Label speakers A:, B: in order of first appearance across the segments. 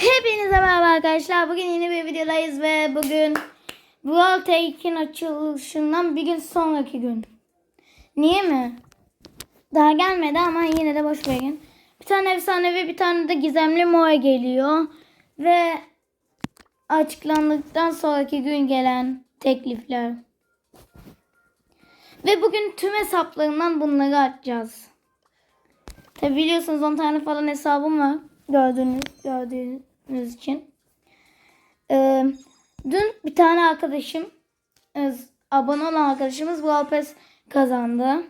A: Hepinize merhaba arkadaşlar. Bugün yeni bir videodayız ve bugün World Take'in açılışından bir gün sonraki gün. Niye mi? Daha gelmedi ama yine de boş verin. Bir tane efsanevi bir tane de gizemli Moe geliyor. Ve açıklandıktan sonraki gün gelen teklifler. Ve bugün tüm hesaplarından bunları açacağız. Tabi biliyorsunuz 10 tane falan hesabım var. Gördüğünüz, gördüğünüz için. Ee, dün bir tane arkadaşım e, abone olan arkadaşımız Pass kazandı.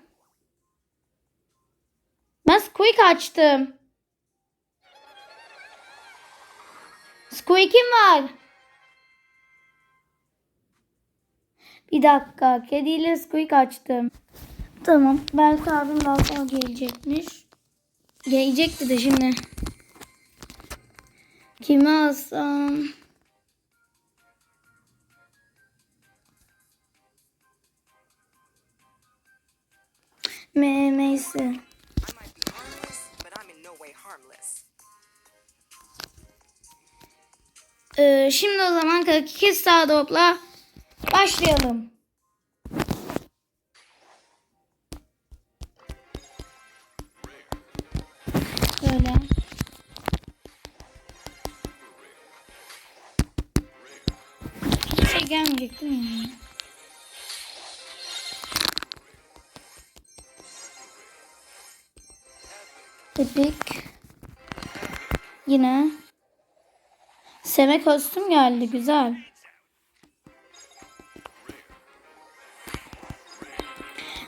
A: Ben Squeak açtım. Squeak'im var. Bir dakika. Kediyle Squeak açtım. Tamam. Belki abim daha sonra gelecekmiş. Gelecekti de şimdi.
B: No way harmless.
A: Ee, şimdi o zaman 42 sağ topla başlayalım. Böyle. Gelmeyecek değil mi? Epic. Yine. Seme kostüm geldi güzel.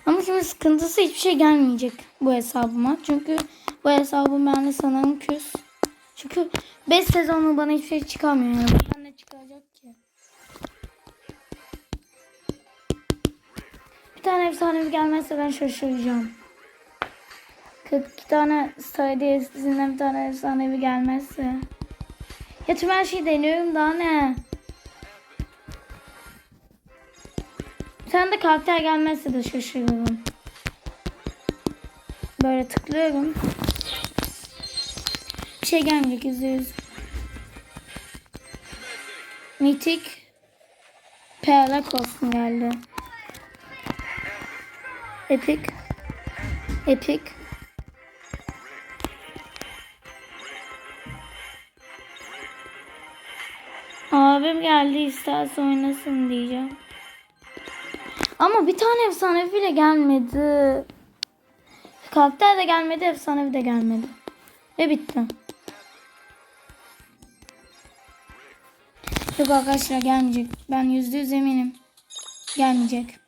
A: Ama şimdi sıkıntısı hiçbir şey gelmeyecek bu hesabıma. Çünkü bu hesabım bende sanırım küs. Çünkü 5 sezonlu bana hiçbir şey çıkamıyor. Buradan ne çıkacak Bir tane efsanevi gelmezse ben şaşıracağım. 42 tane Star Hediyesi'nden bir tane efsanevi gelmezse. Ya tüm her şeyi deniyorum daha ne? Bir tane de karakter gelmezse de şaşırırım. Böyle tıklıyorum. Bir şey gelmeyecek yüz. Mitik Perla kostüm geldi. Epic Epic Abim geldi isterse oynasın diyeceğim. Ama bir tane efsanevi bile gelmedi. Karakter de gelmedi, efsanevi de gelmedi. Ve bitti. Yok arkadaşlar gelmeyecek. Ben yüzde yüz eminim. Gelmeyecek.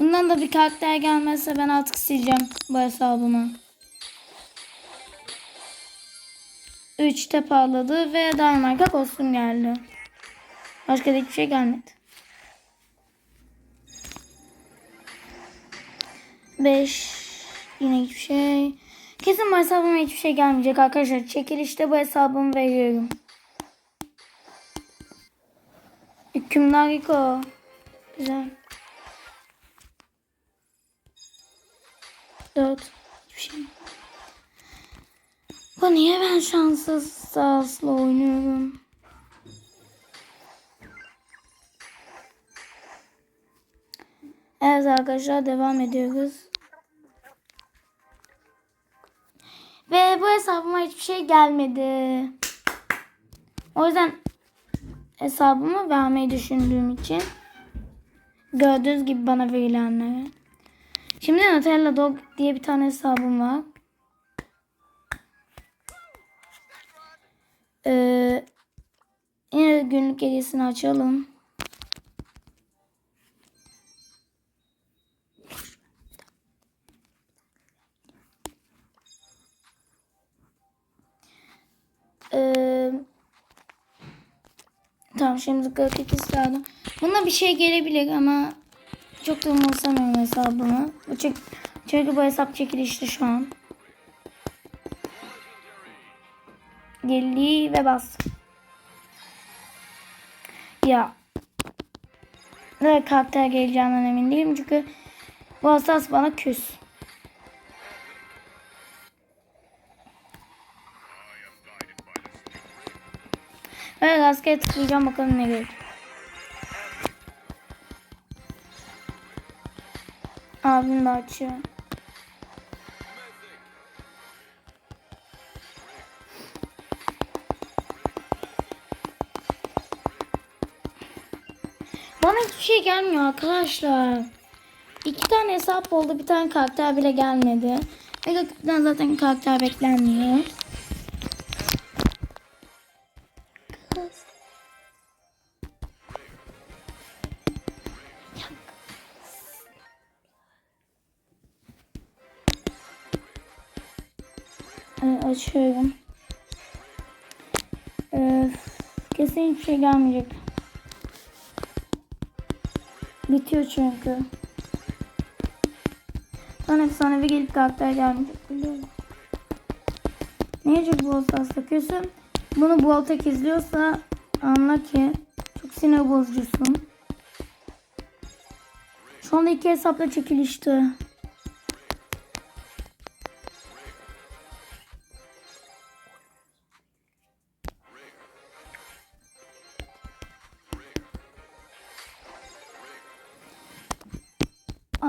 A: Bundan da bir karakter gelmezse ben artık sileceğim bu hesabımı. 3'te parladı ve Dynamite'a kostüm geldi. Başka da hiçbir şey gelmedi. 5 yine hiçbir şey. Kesin bu hesabıma hiçbir şey gelmeyecek arkadaşlar. Çekilişte bu hesabımı veriyorum. Hükümdar Riko. Güzel. 4 hiçbir şey. Bu niye ben şanssız sağsla oynuyorum? Evet arkadaşlar devam ediyoruz. Ve bu hesabıma hiçbir şey gelmedi. O yüzden hesabımı vermeyi düşündüğüm için gördüğünüz gibi bana verilenlere. Şimdi Nutella Dog diye bir tane hesabım var. Ee, yine günlük hediyesini açalım. Ee, tamam şimdi 42 sırada. Buna bir şey gelebilir ama çok da umursamıyorum hesabımı. Bu çek çünkü bu hesap çekilişti şu an. Geldi ve bas. Ya. Ne karakter geleceğinden emin değilim çünkü bu hassas bana küs. Evet rastgele tıklayacağım bakalım ne gelecek. Abim de açıyor. Bana hiçbir şey gelmiyor arkadaşlar. İki tane hesap oldu. Bir tane karakter bile gelmedi. Mega Kutu'dan zaten karakter beklenmiyor. Açıyorum. Ee, kesin hiçbir şey gelmeyecek. Bitiyor çünkü. Son efsanevi gelip karakter gelmeyecek biliyorum. Niye çok bol tas takıyorsun? Bunu bol tek izliyorsa anla ki çok sinir bozucusun. Şu anda iki hesapla çekilişti.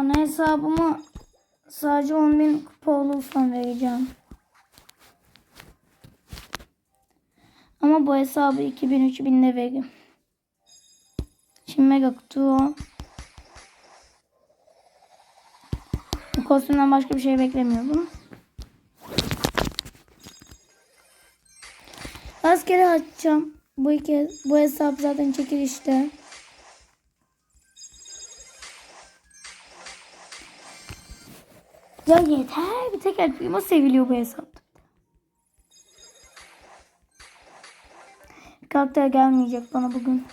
A: Ana hesabımı sadece 10.000 kupa olursam vereceğim. Ama bu hesabı 2000-3000'de veririm. Şimdi mega kutu o. Kostümden başka bir şey beklemiyordum. Rastgele açacağım. Bu iki, bu hesap zaten çekilişte. Ya yeter. Bir tek El Primo seviliyor bu hesapta. Karakter gelmeyecek bana bugün.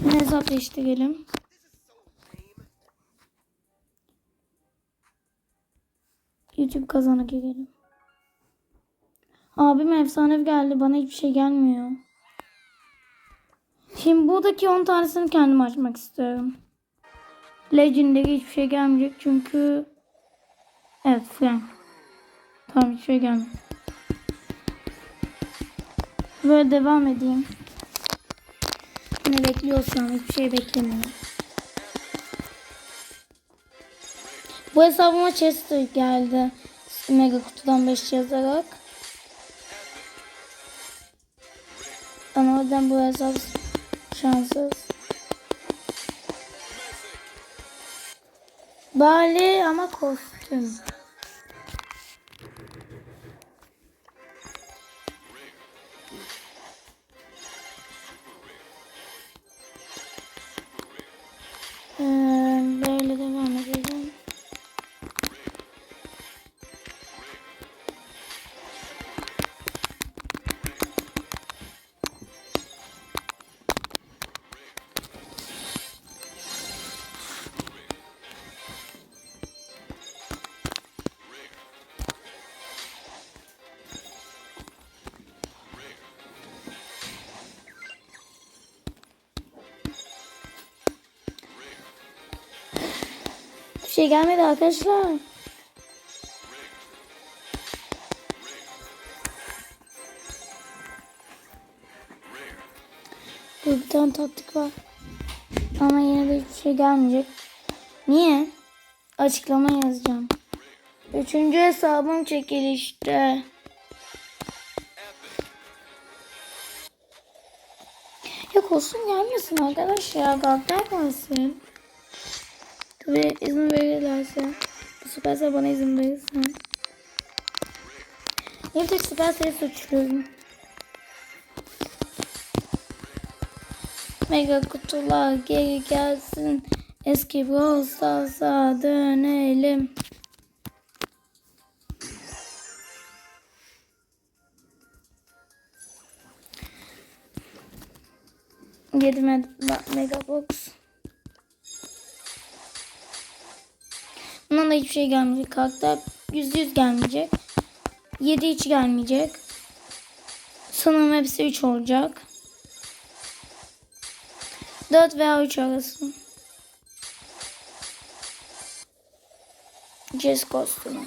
A: Yine hesap değiştirelim. YouTube kazana girelim. Abim efsanevi geldi. Bana hiçbir şey gelmiyor. Şimdi buradaki 10 tanesini kendim açmak istiyorum. Legendary hiçbir şey gelmeyecek çünkü Evet Frank. Tamam hiçbir şey gelmedi. Böyle devam edeyim. Ne bekliyorsam hiçbir şey beklemiyorum. Bu hesabıma Chester geldi. Mega kutudan 5 yazarak. Yüzden bu hesap şanssız. Bali ama kostüm. Şey gelmedi arkadaşlar. Bir tane taktik var. Ama yine de hiçbir şey gelmeyecek. Niye? Açıklama yazacağım. Üçüncü hesabım çekilişte. Ya kostüm gelmesin arkadaş ya. Karakter gelsin. Tabii izin verirlerse. Bu Supercell bana izin verirse. Bir tek Supercell'i suçluyorum? Mega kutular geri gelsin. Eski Brawl Stars'a dönelim. Yedi me mega box. Da hiçbir şey gelmeyecek. Karakter yüzde yüz gelmeyecek. 7 hiç gelmeyecek. Sanırım hepsi 3 olacak. 4 veya 3 arası. Jess kostümü.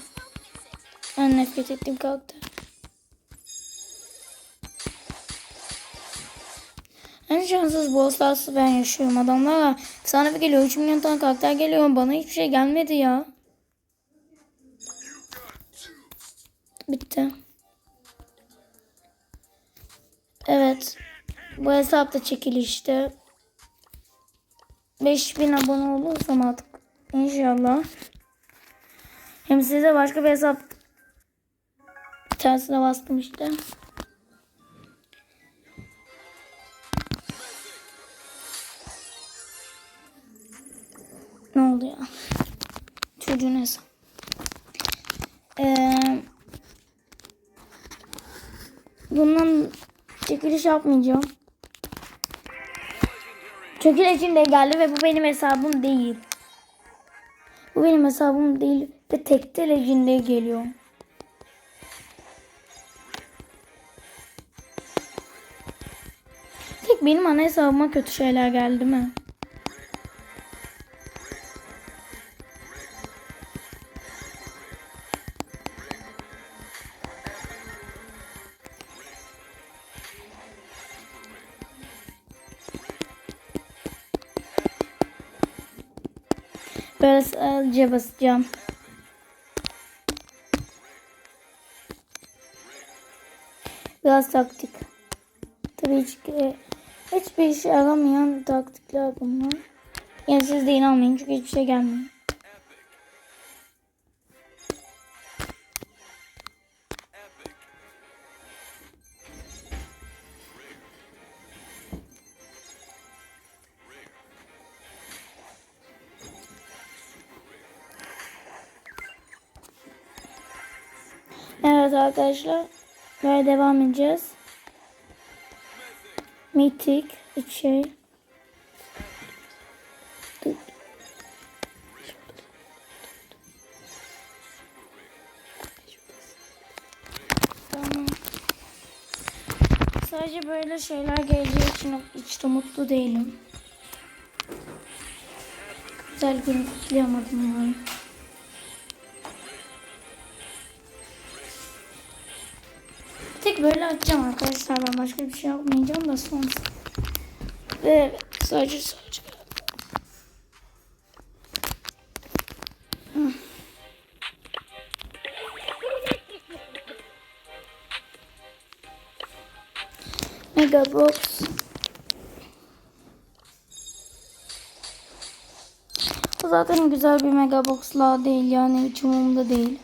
A: En nefret ettiğim karakter. En şanssız Brawl Stars'ı ben yaşıyorum. Adamlara sana bir geliyor. 3 milyon tane karakter geliyor. Bana hiçbir şey gelmedi ya. Bitti. Evet. Bu hesapta çekilişte 5000 abone olursam artık inşallah. Hem size başka bir hesap tersine bastım işte. Ne oldu ya? Çocuğun hesap. Ee, bundan çekiliş yapmayacağım. Çekilişim de geldi ve bu benim hesabım değil. Bu benim hesabım değil ve tekte legende geliyor. Tek benim ana hesabıma kötü şeyler geldi mi? Sadece basacağım. Biraz taktik. Tabii hiç, hiçbir işe yaramayan taktikler bunlar. Yani siz de inanmayın çünkü hiçbir şey gelmiyor. Arkadaşlar. Böyle devam edeceğiz. Mitik. Üç şey. Tamam. Sadece böyle şeyler geleceği için hiç de mutlu değilim. Güzel gün kutlayamadım yani. Tek böyle açacağım arkadaşlar. Ben başka bir şey yapmayacağım da son. Ve sadece sadece. Mega Box. Bu zaten güzel bir Mega Box'la değil yani hiç umurumda değil.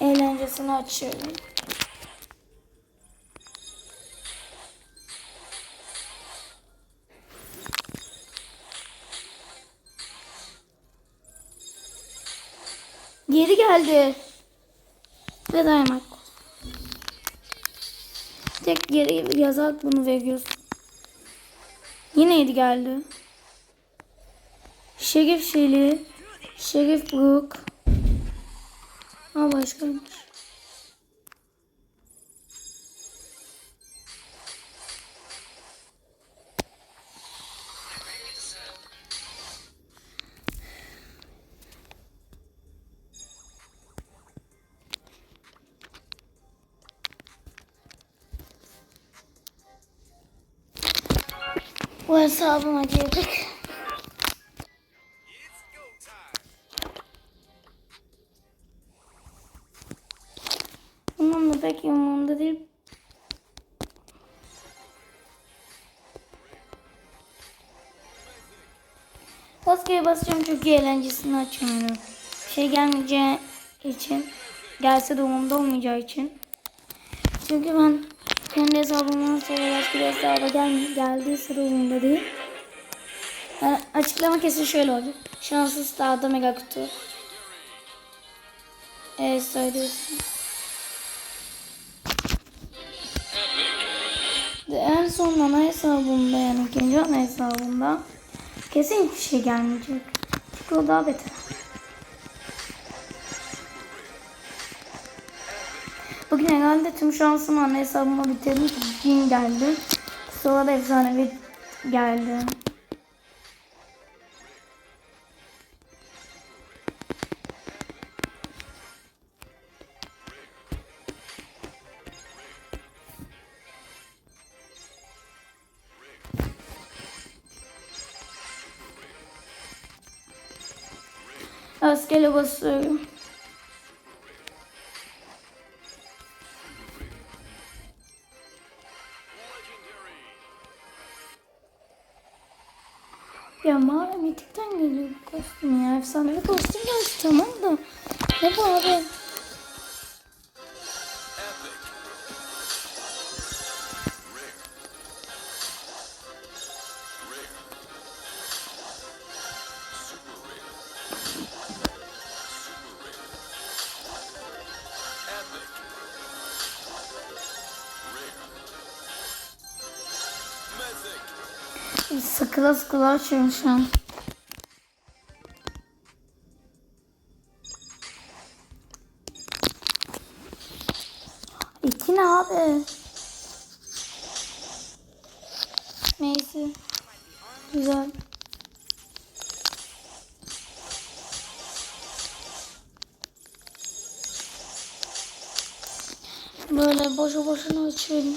A: Eğlencesini açıyorum. Geldi. Ve dayanak. Tek geri yazak bunu veriyorsun. Yine yedi geldi. Şerif Şeli. Şerif Brook. Ha başkaymış.
B: Go time.
A: Bunun da pek umurumda değil. Rastgele basacağım çünkü eğlencesini açmıyorum. Şey gelmeyeceği için. Gelse de umurumda olmayacağı için. Çünkü ben kendi hesabımdan sonra rastgele hesaba gel geldiyse de umurumda değil. Yani açıklama kesin şöyle olacak. Şanssız Star'da mega kutu. Evet söylüyorsun. De en son ana hesabımda yani ikinci ana hesabımda kesin hiçbir şey gelmeyecek. Çünkü o daha beter. Bugün herhalde tüm şansımı ana hesabıma bitirdim. Gün geldi. Sonra da efsanevi geldi. Rastgele basıyorum. Sıkıla sıkıla açıyorum şu an. İki ne abi? Neyse. Güzel. Böyle boşu boşuna açıyorum.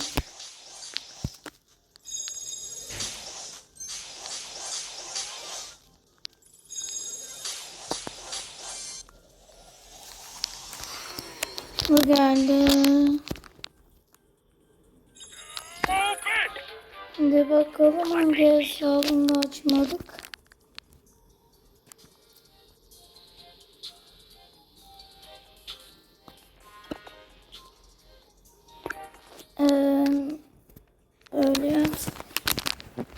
A: Öyle.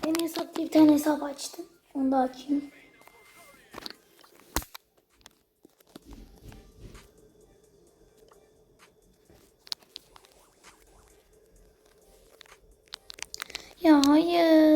A: Ben hesap diye bir tane hesap açtım. Onu da açayım. Ya hayır.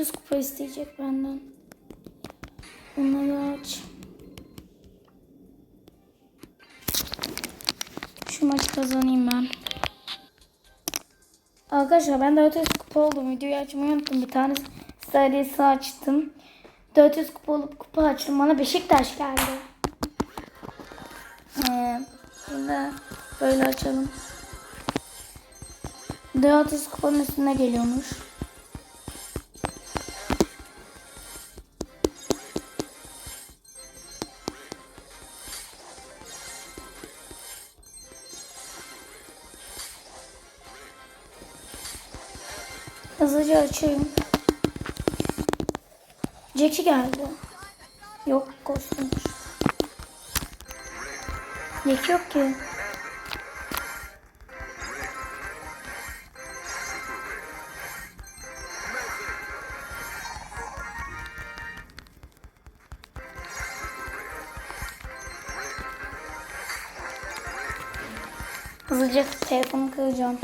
A: 400 kupa isteyecek benden. Bunları aç. Şu maçı kazanayım ben. Arkadaşlar ben 400 kupa oldum. Videoyu açmayı unuttum. Bir tane serisi açtım. 400 kupa olup kupa açtım. Bana Beşiktaş geldi. Ee, şimdi böyle açalım. 400 kupanın üstüne geliyormuş. Hızlıca açayım. Jackie geldi. Yok kostümüş. Jackie yok ki. Hızlıca telefonu kıracağım.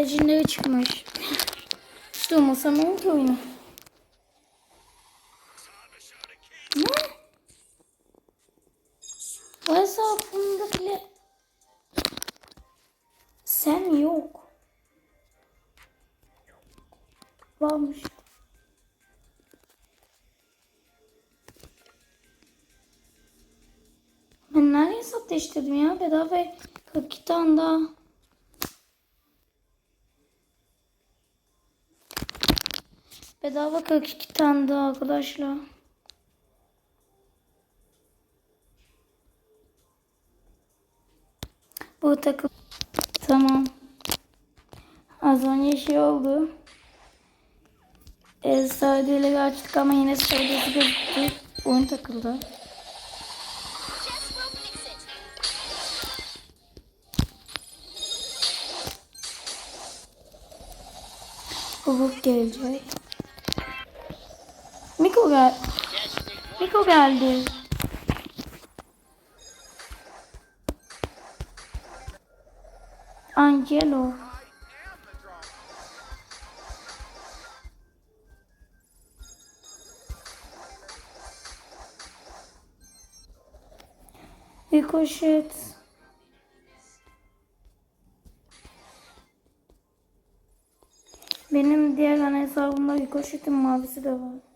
A: Legendary çıkmış. Durmasa ne oldu oyunu? Ne? Bu hesabımda bile sen yok. Varmış. Ben nerede hesap değiştirdim ya? Bedava 42 tane daha. Bedava 42 tane daha arkadaşlar. Bu takım. Tamam. Az önce şey oldu. E, Saudi'yle açtık ama yine Saudi'si gözüktü. Oyun takıldı. Hulk gelecek. Miko gel. Miko geldi. Angelo. Ricochet. Benim diğer ana hesabımda Ricochet'in mavisi de var.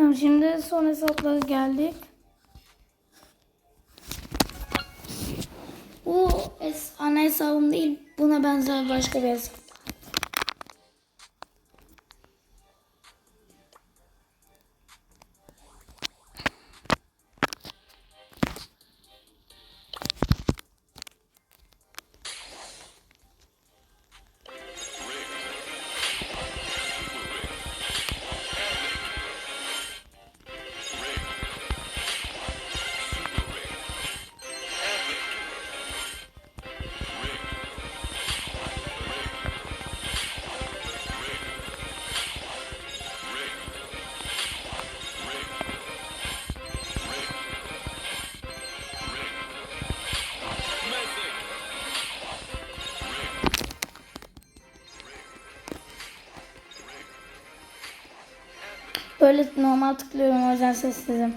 A: Tamam şimdi son hesaplara geldik. Bu ana hesabım değil. Buna benzer başka bir hesap. Böyle normal tıklıyorum o yüzden sessizim.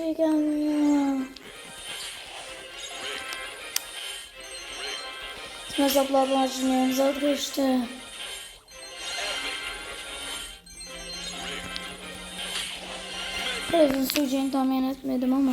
A: Şey gelmiyor? Açılmıyor. Zor geçti. Biraz uzun süreceğini tahmin etmedim ama.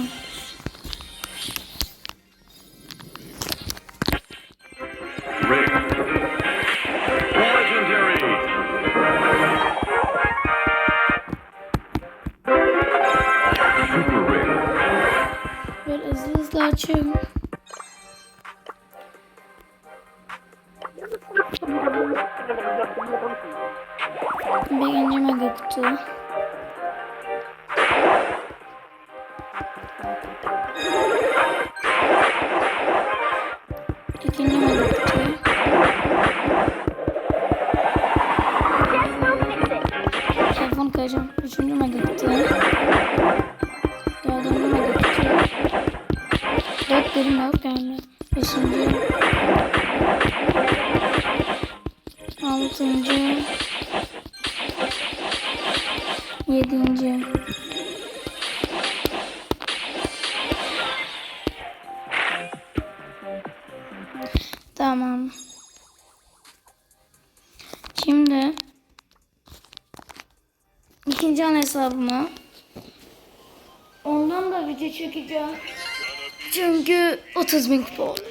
A: Telefon kayacağım. Üçüncü kutu. Dördüncü kutu. Dört dedim yok geldi. Beşinci. Altıncı. 30 bin kupa oldu.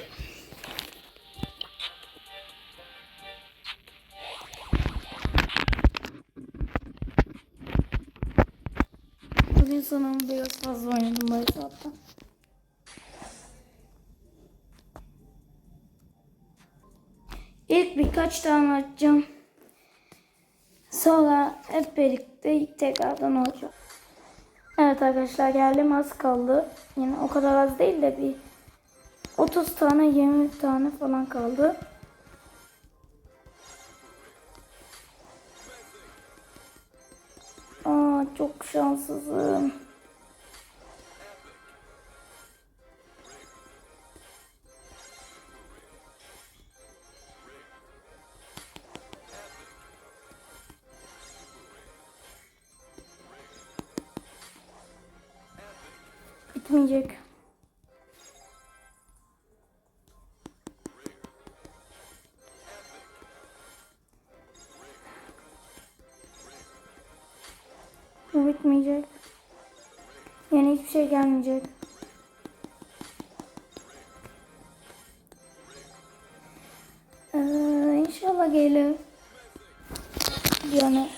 A: Bugün sanırım biraz fazla oynadım bu hesapta. İlk birkaç tane açacağım. Sonra hep birlikte tekrardan olacak. Evet arkadaşlar geldim az kaldı. Yine o kadar az değil de bir 30 tane 20 tane falan kaldı. Aa çok şanssızım. Bu bitmeyecek. Yani hiçbir şey gelmeyecek. Ee, inşallah gelir. Yani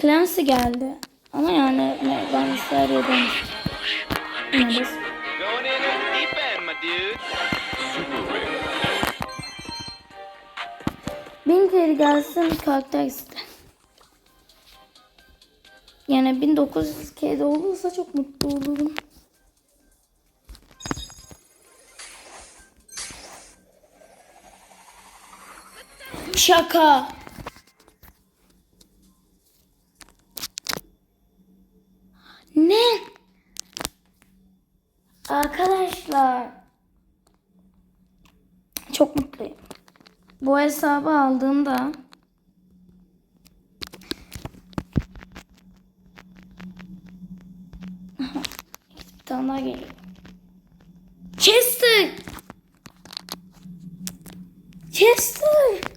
A: Clancy geldi. Ama yani ne- ben.
C: Super rare.
A: Bin kere gelsin karakter. Yani 1900 kere olursa çok mutlu olurum. Şaka. Ne? Arkadaşlar. Çok mutluyum. Bu hesabı aldığımda daha geliyor. Chester! Chester!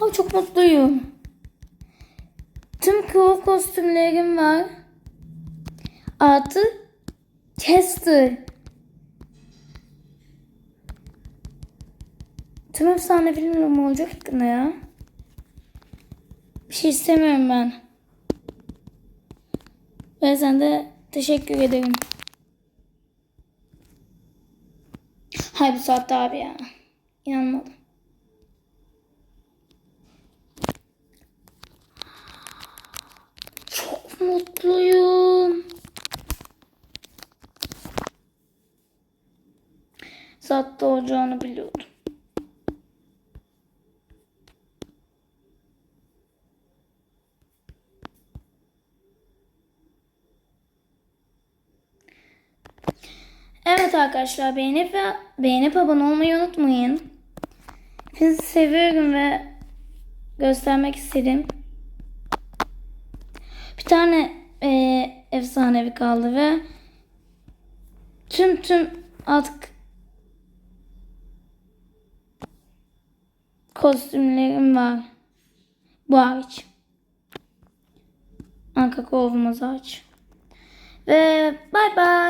A: Ay çok mutluyum. Tüm Crow kostümlerim var. Artı Chester. Tüm efsane filmlerim olacak ne ya? Bir şey istemiyorum ben. Ve sen de teşekkür ederim. Hay bu saatte abi ya. İnanmadım. Çok mutluyum. Saatte olacağını biliyordum. Evet arkadaşlar beğenip ve beğenip abone olmayı unutmayın. Sizi seviyorum ve göstermek istedim. Bir tane e, efsanevi kaldı ve tüm tüm artık kostümlerim var. Bu hariç. Anka kovmaz ağaç. Ve bay bay.